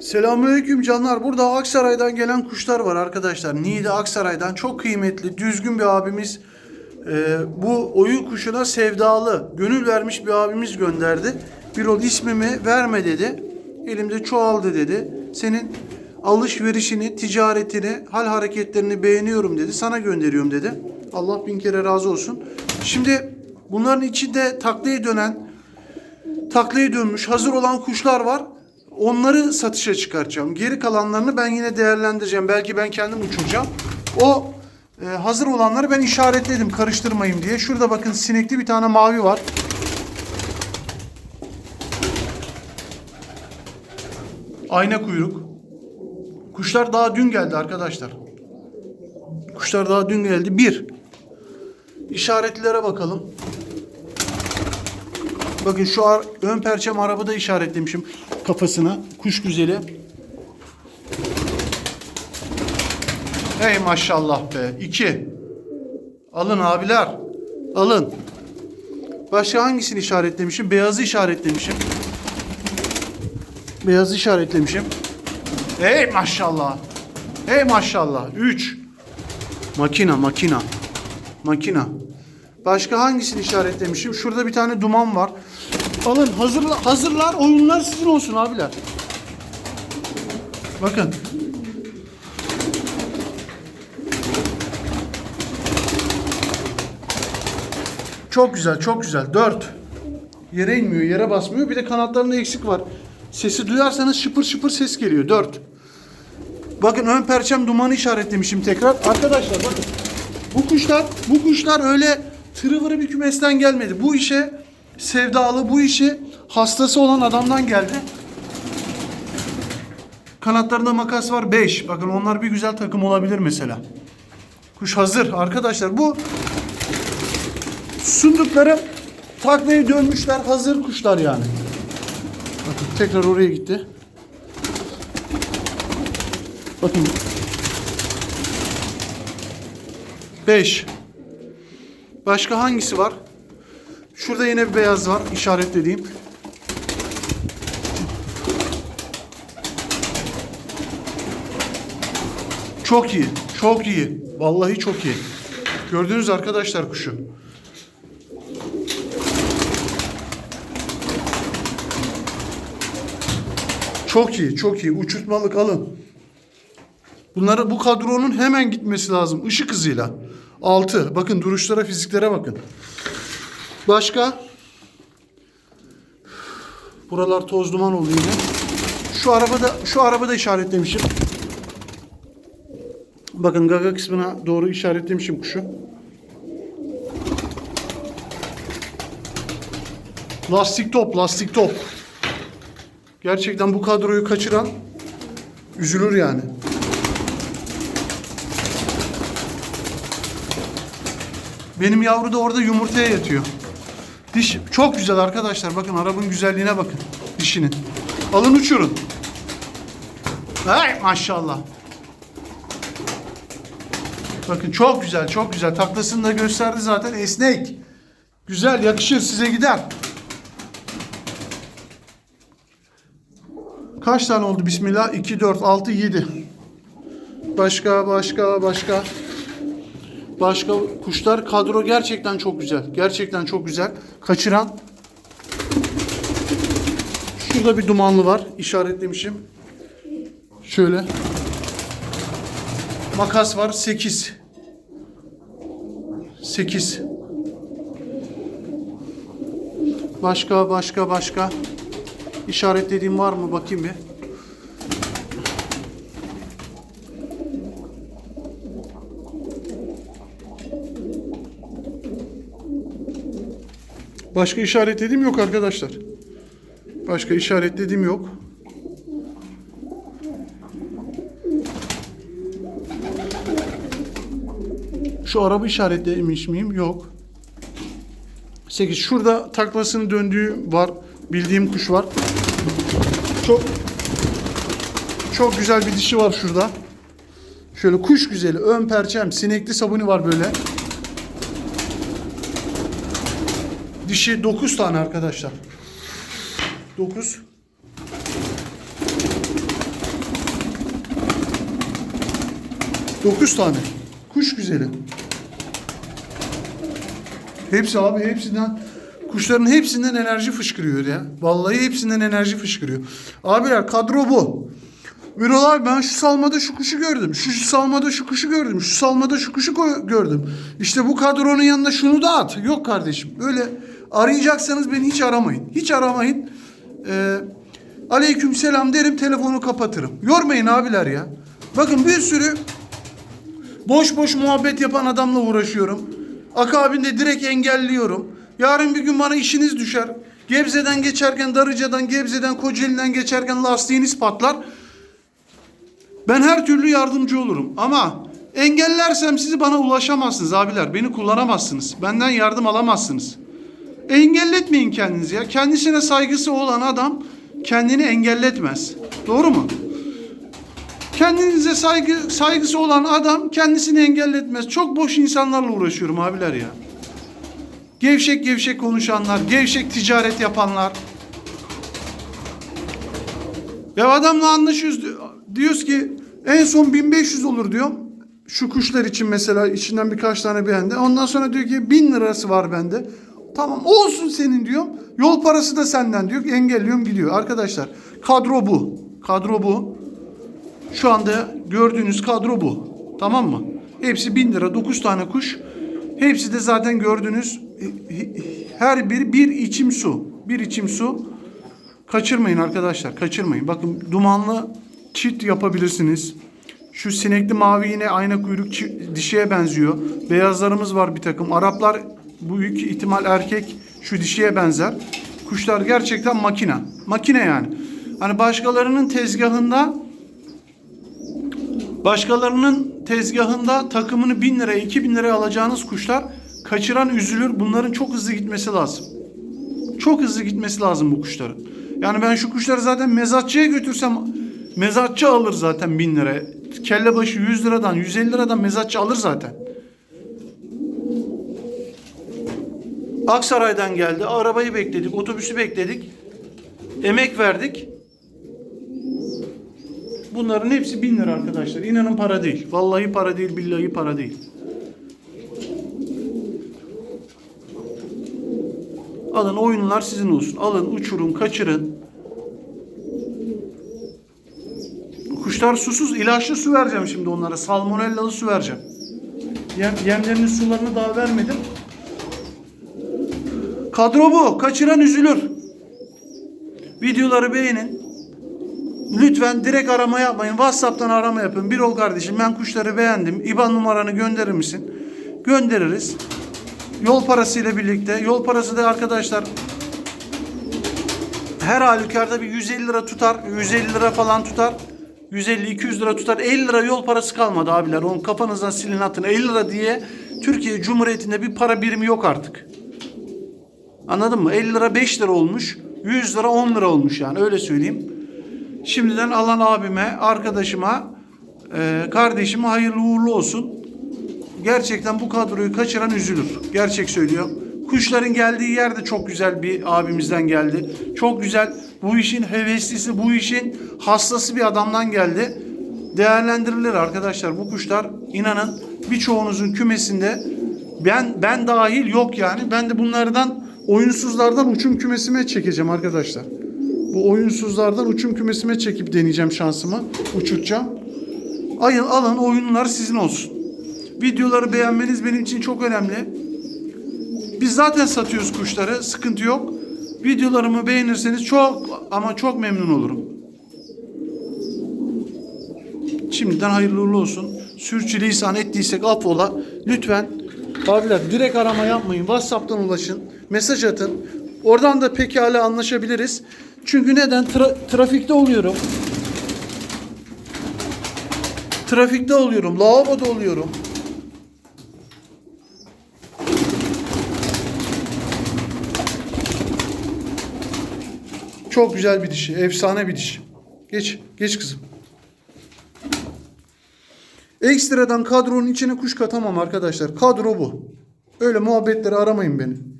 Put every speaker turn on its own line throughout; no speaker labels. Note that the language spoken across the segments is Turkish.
Selamünaleyküm canlar. Burada Aksaray'dan gelen kuşlar var arkadaşlar. Niğde Aksaray'dan çok kıymetli, düzgün bir abimiz. e, bu oyun kuşuna sevdalı, gönül vermiş bir abimiz gönderdi. Bir ol ismimi verme dedi. Elimde çoğaldı dedi. Senin alışverişini, ticaretini, hal hareketlerini beğeniyorum dedi. Sana gönderiyorum dedi. Allah bin kere razı olsun. Şimdi bunların içinde taklaya dönen taklaya dönmüş hazır olan kuşlar var. Onları satışa çıkartacağım. Geri kalanlarını ben yine değerlendireceğim. Belki ben kendim uçuracağım. O e, hazır olanları ben işaretledim karıştırmayayım diye. Şurada bakın sinekli bir tane mavi var. Ayna kuyruk. Kuşlar daha dün geldi arkadaşlar. Kuşlar daha dün geldi. Bir. İşaretlilere bakalım. Bakın şu ar- ön perçem arabada işaretlemişim kafasına. Kuş güzeli. Hey maşallah be. İki. Alın abiler. Alın. Başka hangisini işaretlemişim? Beyazı işaretlemişim. Beyazı işaretlemişim. Hey maşallah. Hey maşallah. Üç. Makina makina. Makina. Başka hangisini işaretlemişim? Şurada bir tane duman var. Alın hazırla, hazırlar oyunlar sizin olsun abiler. Bakın. Çok güzel, çok güzel. Dört. Yere inmiyor, yere basmıyor. Bir de kanatlarında eksik var. Sesi duyarsanız şıpır şıpır ses geliyor. Dört. Bakın ön perçem dumanı işaretlemişim tekrar. Arkadaşlar bakın. Bu kuşlar, bu kuşlar öyle tırıvırı bir kümesten gelmedi. Bu işe sevdalı, bu işi hastası olan adamdan geldi. Kanatlarında makas var 5. Bakın onlar bir güzel takım olabilir mesela. Kuş hazır arkadaşlar. Bu sundukları taklaya dönmüşler hazır kuşlar yani. Bakın tekrar oraya gitti. Bakın 5. Başka hangisi var? Şurada yine bir beyaz var işaretlediğim. Çok iyi. Çok iyi. Vallahi çok iyi. Gördünüz arkadaşlar kuşu. Çok iyi, çok iyi. Uçurtmalık alın. Bunları bu kadronun hemen gitmesi lazım. Işık hızıyla. 6. Bakın duruşlara, fiziklere bakın. Başka? Buralar toz duman oldu yine. Şu arabada şu arabada işaretlemişim. Bakın gaga kısmına doğru işaretlemişim kuşu. Lastik top, lastik top. Gerçekten bu kadroyu kaçıran üzülür yani. Benim yavru da orada yumurtaya yatıyor. Diş çok güzel arkadaşlar. Bakın arabanın güzelliğine bakın. Dişinin. Alın uçurun. Hay maşallah. Bakın çok güzel, çok güzel. Taklasını da gösterdi zaten. Esnek. Güzel, yakışır. Size gider. Kaç tane oldu bismillah? 2, 4, 6, 7. Başka, başka, başka. Başka kuşlar. Kadro gerçekten çok güzel. Gerçekten çok güzel. Kaçıran. Şurada bir dumanlı var. İşaretlemişim. Şöyle. Makas var. 8. 8. Başka, başka, başka. İşaretlediğim var mı? Bakayım bir. Başka işaretlediğim yok arkadaşlar. Başka işaretlediğim yok. Şu araba işaretlemiş miyim? Yok. 8. Şurada taklasının döndüğü var. Bildiğim kuş var. Çok çok güzel bir dişi var şurada. Şöyle kuş güzeli, ön perçem, sinekli sabuni var böyle. Şey, dişi 9 tane arkadaşlar. 9 9 tane. Kuş güzeli. Hepsi abi hepsinden kuşların hepsinden enerji fışkırıyor ya. Vallahi hepsinden enerji fışkırıyor. Abiler kadro bu. Birol ben şu salmada şu kuşu gördüm. Şu, şu salmada şu kuşu gördüm. Şu salmada şu kuşu gördüm. İşte bu kadronun yanına şunu da at. Yok kardeşim. Öyle arayacaksanız beni hiç aramayın. Hiç aramayın. Ee, aleyküm selam derim telefonu kapatırım. Yormayın abiler ya. Bakın bir sürü Boş boş muhabbet yapan adamla uğraşıyorum. Akabinde direkt engelliyorum. Yarın bir gün bana işiniz düşer. Gebze'den geçerken, Darıca'dan, Gebze'den, Kocaeli'den geçerken lastiğiniz patlar. Ben her türlü yardımcı olurum. Ama engellersem sizi bana ulaşamazsınız abiler. Beni kullanamazsınız. Benden yardım alamazsınız. Engelletmeyin kendinizi ya. Kendisine saygısı olan adam kendini engelletmez. Doğru mu? Kendinize saygı saygısı olan adam kendisini engelletmez. Çok boş insanlarla uğraşıyorum abiler ya. Gevşek gevşek konuşanlar, gevşek ticaret yapanlar. Ya adamla anlaşıyoruz. Diyoruz ki en son 1500 olur diyorum. Şu kuşlar için mesela içinden birkaç tane beğendi. Ondan sonra diyor ki 1000 lirası var bende. Tamam olsun senin diyorum. Yol parası da senden diyor. Engelliyorum gidiyor. Arkadaşlar kadro bu. Kadro bu. Şu anda gördüğünüz kadro bu. Tamam mı? Hepsi 1000 lira 9 tane kuş. Hepsi de zaten gördüğünüz her biri bir içim su. Bir içim su. Kaçırmayın arkadaşlar. Kaçırmayın. Bakın dumanlı çit yapabilirsiniz. Şu sinekli mavi yine ayna kuyruk dişiye benziyor. Beyazlarımız var bir takım. Araplar bu büyük ihtimal erkek şu dişiye benzer. Kuşlar gerçekten makine. Makine yani. Hani başkalarının tezgahında Başkalarının tezgahında takımını 1000 liraya 2000 liraya alacağınız kuşlar kaçıran üzülür. Bunların çok hızlı gitmesi lazım. Çok hızlı gitmesi lazım bu kuşların. Yani ben şu kuşları zaten mezatçıya götürsem mezatçı alır zaten 1000 liraya. Kelle başı 100 liradan 150 liradan mezatçı alır zaten. Aksaray'dan geldi. Arabayı bekledik. Otobüsü bekledik. Emek verdik. Bunların hepsi bin lira arkadaşlar. İnanın para değil. Vallahi para değil, billahi para değil. Alın oyunlar sizin olsun. Alın, uçurun, kaçırın. Kuşlar susuz, ilaçlı su vereceğim şimdi onlara. Salmonellalı su vereceğim. Yem, yemlerinin sularını daha vermedim. Kadro bu. Kaçıran üzülür. Videoları beğenin. Lütfen direkt arama yapmayın. WhatsApp'tan arama yapın. Bir ol kardeşim ben kuşları beğendim. İBAN numaranı gönderir misin? Göndeririz. Yol parasıyla birlikte. Yol parası da arkadaşlar her halükarda bir 150 lira tutar. 150 lira falan tutar. 150-200 lira tutar. 50 lira yol parası kalmadı abiler. Onu kafanızdan silin atın. 50 lira diye Türkiye Cumhuriyeti'nde bir para birimi yok artık. Anladın mı? 50 lira 5 lira olmuş. 100 lira 10 lira olmuş yani öyle söyleyeyim. Şimdiden alan abime, arkadaşıma, e, kardeşime hayırlı uğurlu olsun. Gerçekten bu kadroyu kaçıran üzülür. Gerçek söylüyor. Kuşların geldiği yer de çok güzel bir abimizden geldi. Çok güzel. Bu işin heveslisi, bu işin hastası bir adamdan geldi. Değerlendirilir arkadaşlar. Bu kuşlar inanın birçoğunuzun kümesinde ben ben dahil yok yani. Ben de bunlardan oyunsuzlardan uçum kümesime çekeceğim arkadaşlar. Bu oyunsuzlardan uçum kümesime çekip deneyeceğim şansımı. Uçuracağım. Ayın alın oyunlar sizin olsun. Videoları beğenmeniz benim için çok önemli. Biz zaten satıyoruz kuşları. Sıkıntı yok. Videolarımı beğenirseniz çok ama çok memnun olurum. Şimdiden hayırlı uğurlu olsun. Sürçülisan ettiysek affola. Lütfen abiler direkt arama yapmayın. WhatsApp'tan ulaşın. Mesaj atın. Oradan da pekala anlaşabiliriz. Çünkü neden? Tra- trafikte oluyorum. Trafikte oluyorum. Lavaboda oluyorum. Çok güzel bir dişi. Efsane bir dişi. Geç. Geç kızım. Ekstradan kadronun içine kuş katamam arkadaşlar. Kadro bu. Öyle muhabbetleri aramayın beni.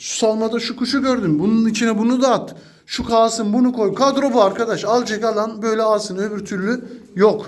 Şu salmada şu kuşu gördüm. Bunun içine bunu da at. Şu kalsın bunu koy. Kadro bu arkadaş. Alacak alan böyle alsın. Öbür türlü yok.